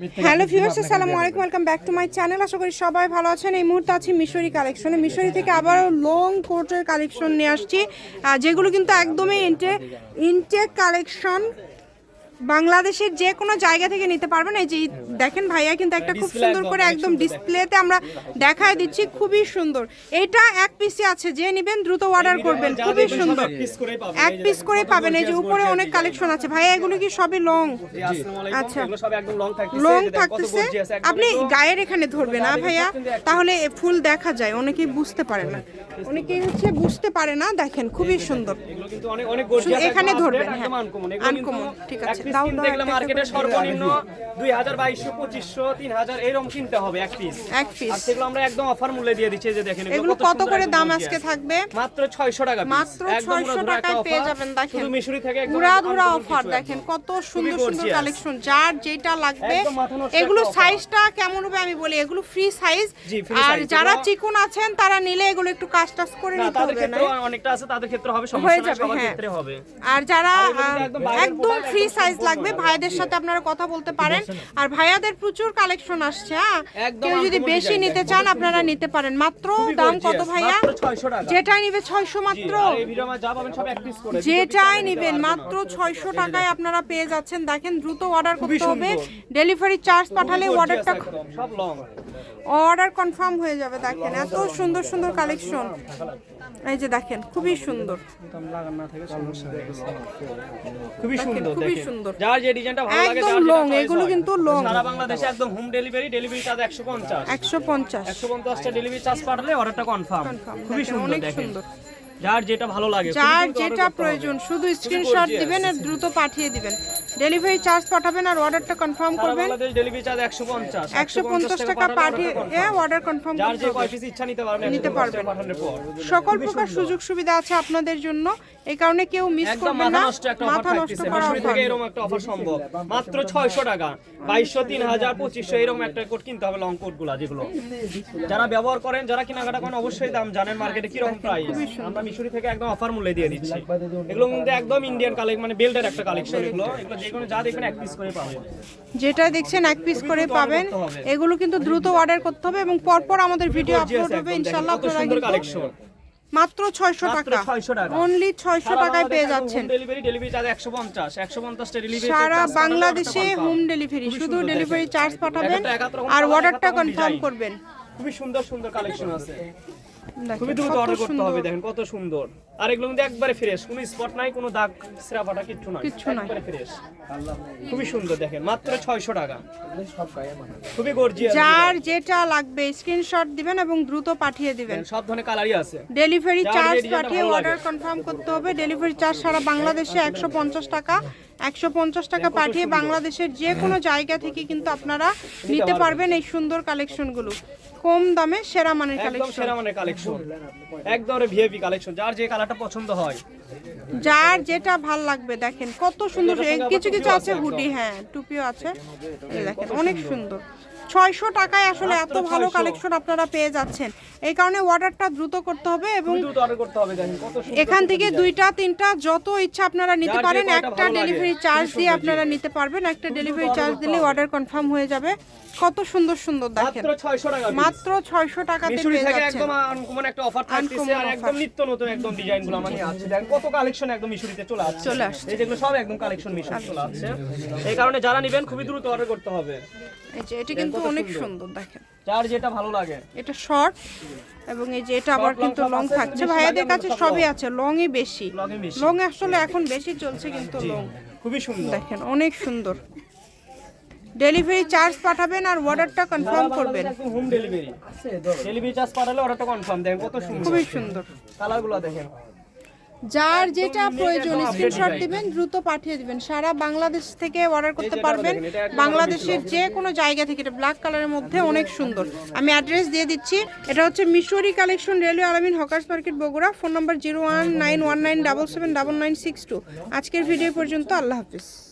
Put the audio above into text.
Hello viewers আসসালামু আলাইকুম welcome back to my channel. আশা করি সবাই ভালো আছেন। এই মুহূর্তে আছি মিশরি কালেকশনে। মিশরি থেকে আবারও লং কোটের কালেকশন নিয়ে আসছি যেগুলো কিন্তু একদমই ইনটে ইনটেক কালেকশন বাংলাদেশের যে কোনো জায়গা থেকে নিতে পারবেন। এই যে দেখেন ভাইয়া কিন্তু একটা খুব সুন্দর করে একদম ডিসপ্লেতে আমরা দেখায় দিচ্ছি খুবই সুন্দর। এটা এক পিসে আছে যে নেবেন দ্রুত অর্ডার করবেন খুবই সুন্দর। এক পিস করে পাবেন এই যে উপরে অনেক কালেকশন আছে। ভাইয়া এগুলো কি সবই লং আচ্ছা। লং থাকতেছে। আপনি গায়ের এখানে ধরবেন না ভাইয়া? তাহলে ফুল দেখা যায় অনেকেই বুঝতে পারে না। অনেকেই হচ্ছে বুঝতে পারে না দেখেন খুবই সুন্দর। এখানে ধরবেন হ্যাঁ। আনকমন ঠিক আছে। একটা মার্কেটে সর্বনিম্ন দুই হাজার বাইশশো পঁচিশশো তিন হাজার এরকম কিনতে হবে এক পিস এক পিস সেগুলো আমরা একদম অফার মূল্যে দিয়ে দিচ্ছি যে দেখেন এগুলো কত করে দাম আজকে থাকবে? মাত্র 600 টাকা মাত্র একদম 600 উড়াধুরা একটা টাকায় পেয়ে যাবেন দেখেন। মিশরি থেকে ধুরা uncommon অফার দেখেন কত সুন্দর সুন্দর কালেকশন যার যেটা লাগবে এগুলো সাইজটা কেমন হবে আমি বলি এগুলো ফ্রি সাইজ আর যারা চিকন আছেন তারা নিলে এগুলো একটু কাজ টাজ করে নিতে হবে না অনেকটা আছে তাদের ক্ষেত্রে হবে সমস্যা সবার হ্যাঁ। ক্ষেত্রে হবে। আর যারা একদম ফ্রি সাইজ লাগবে। ভাইদের সাথে আপনারা কথা বলতে পারেন। আর ভাইয়াদের প্রচুর কালেকশন আসছে হ্যাঁ? কেউ যদি বেশি নিতে চান আপনারা নিতে পারেন। মাত্র দাম কত ভাইয়া? মাত্র 600 টাকা। যেটা নিবে ছয়শো মাত্র। যেটাই নিবেন মাত্র ছয়শো টাকায় আপনারা পেয়ে যাচ্ছেন। দেখেন দ্রুত অর্ডার করতে হবে। ডেলিভারি চার্জ পাঠালে অর্ডারটা অর্ডার কনফার্ম হয়ে যাবে দেখেন। এত সুন্দর সুন্দর কালেকশন এই যে দেখেন খুবই সুন্দর। খুবই সুন্দর খুবই সুন্দর। যার যে ডিজাইনটা ভালো লাগে একদম যেটা এগুলো কিন্তু long। সারা বাংলাদেশে একদম হোম ডেলিভারি ডেলিভারি চার্জ 150 একশো পঞ্চাশ। 150 টা ডেলিভারি চার্জ পাঠালে অর্ডারটা কনফার্ম খুবই সুন্দর অনেক সুন্দর। যার যেটা ভালো লাগে যার যেটা প্রয়োজন শুধু স্ক্রিনশট। দিবেন আর দ্রুত পাঠিয়ে দিবেন। ডেলিভারি চার্জ পাঠাবেন আর অর্ডারটা কনফার্ম করবেন। ডেলিভারি চার্জ 150 একশো পঞ্চাশ টাকা পাঠিয়ে অর্ডার কনফার্ম যার করতে যে হবে ইচ্ছা নিতে পারবেন নিতে পারবেন। সকল প্রকার সুযোগ সুবিধা আছে আপনাদের জন্য। এই কারণে কেউ মিস করবেন না। মাথা নষ্ট করা এরকম একটা অফার সম্ভব। মাত্র 600 টাকা। 2200 3000 2500 এরকম একটা কোট কিনতে হবে লং কোটগুলা যেগুলো। যারা ব্যবহার করেন যারা কেনাকাটা করেন অবশ্যই দাম জানেন মার্কেটে কি রকম প্রাইস আমরা মিশরি থেকে একদম অফার মূল্যে দিয়ে দিচ্ছি। এগুলো কিন্তু একদম ইন্ডিয়ান কালেকশন মানে বেল্টের একটা কালেকশন এগুলো। এগুলো যেটা দেখছেন এক পিস করে পাবেন এগুলো কিন্তু দ্রুত অর্ডার করতে হবে এবং পরপর আমাদের ভিডিও আপলোড হবে ইনশাআল্লাহ আপনারা কালেকশন মাত্র 600 টাকা। 600 টাকা। অনলি 600 টাকায় পেয়ে যাচ্ছেন। ডেলিভারি ডেলিভারি চার্জ 150 150 টা ডেলিভারি সারা বাংলাদেশে হোম ডেলিভারি শুধু ডেলিভারি চার্জ পাঠাবেন আর অর্ডারটা কনফার্ম করবেন। খুবই সুন্দর সুন্দর কালেকশন আছে। খুবই দ্রুত অর্ডার করতে হবে দেখেন কত সুন্দর। আর এগুলো কিন্তু একবারে ফ্রেশ কোনো স্পট নাই কোনো দাগ ফাটা কিচ্ছু নাই কিচ্ছু নাই। একবারে ফ্রেশ খুবই সুন্দর দেখেন মাত্র 600 টাকা। খুবই গর্জিয়াস যার যেটা লাগবে স্ক্রিনশট দিবেন এবং দ্রুত পাঠিয়ে দিবেন। সব ধরনের কালারই আছে। ডেলিভারি চার্জ পাঠিয়ে অর্ডার কনফার্ম করতে হবে। ডেলিভারি চার্জ সারা বাংলাদেশে একশো পঞ্চাশ টাকা। একশো পঞ্চাশ টাকা পাঠিয়ে বাংলাদেশের যে কোনো জায়গা থেকে কিন্তু আপনারা নিতে পারবেন এই সুন্দর কালেকশনগুলো। কম দামে সেরা মানের কালেকশন। সেরা মানে কালেকশন। একদম ভিআইপি কালেকশন। যার যে কালারটা পছন্দ হয়। যার যেটা ভালো লাগবে দেখেন কত সুন্দর কিছু কিছু আছে হুডি হ্যাঁ টুপিও আছে। দেখেন অনেক সুন্দর। ছয়শো টাকায় আসলে এত ভালো কালেকশন আপনারা পেয়ে যাচ্ছেন। এই কারণে অর্ডারটা দ্রুত করতে হবে এবং এখান থেকে দুইটা তিনটা যত ইচ্ছা আপনারা নিতে পারেন একটা ডেলিভারি চার্জ দিয়ে আপনারা নিতে পারবেন। একটা ডেলিভারি চার্জ দিলে অর্ডার কনফার্ম হয়ে যাবে। কত সুন্দর সুন্দর দেখেন। মাত্র 600 টাকা piece। মাত্র ছয়শো টাকাতে পেয়ে থেকে একদম আনকমন একটা অফার থাকতেছে আর একদম নিত্য নতুন একদম ডিজাইনগুলো আমার নিয়ে আসছে দেখেন কত কালেকশন একদম মিশরিতে চলে আসছে। চলে আসছে। এই যেগুলো সব একদম কালেকশন মিশরি চলে আসছে। এই কারণে যারা নেবেন খুবই দ্রুত অর্ডার করতে হবে। এই যে এটা কিন্তু অনেক সুন্দর দেখেন। যার যেটা ভালো লাগে। এটা শর্ট এবং এই যে এটা আবার কিন্তু লং থাকছে। ভাইয়াদের কাছে সবই আছে লংই বেশি। লং আসলে এখন বেশি চলছে কিন্তু লং খুবই সুন্দর। দেখেন অনেক সুন্দর। ডেলিভারি চার্জ পাঠাবেন আর অর্ডারটা কনফার্ম করবেন। হোম ডেলিভারি ডেলিভারি চার্জ পাঠালে অর্ডারটা কনফার্ম দেখেন কত সুন্দর। খুবই সুন্দর। কালারগুলো দেখেন। যার যেটা প্রয়োজন স্ক্রিনশট দিবেন দ্রুত পাঠিয়ে দিবেন। সারা বাংলাদেশ থেকে অর্ডার করতে পারবেন। বাংলাদেশের যে কোনো জায়গা থেকে এটা ব্ল্যাক কালারের মধ্যে অনেক সুন্দর। আমি অ্যাড্রেস দিয়ে দিচ্ছি। এটা হচ্ছে Mishri collection railway Alamin hawkers market Bogura. Phone number zero one nine one nine double seven double nine six two আজকের ভিডিও পর্যন্ত আল্লাহ হাফিজ।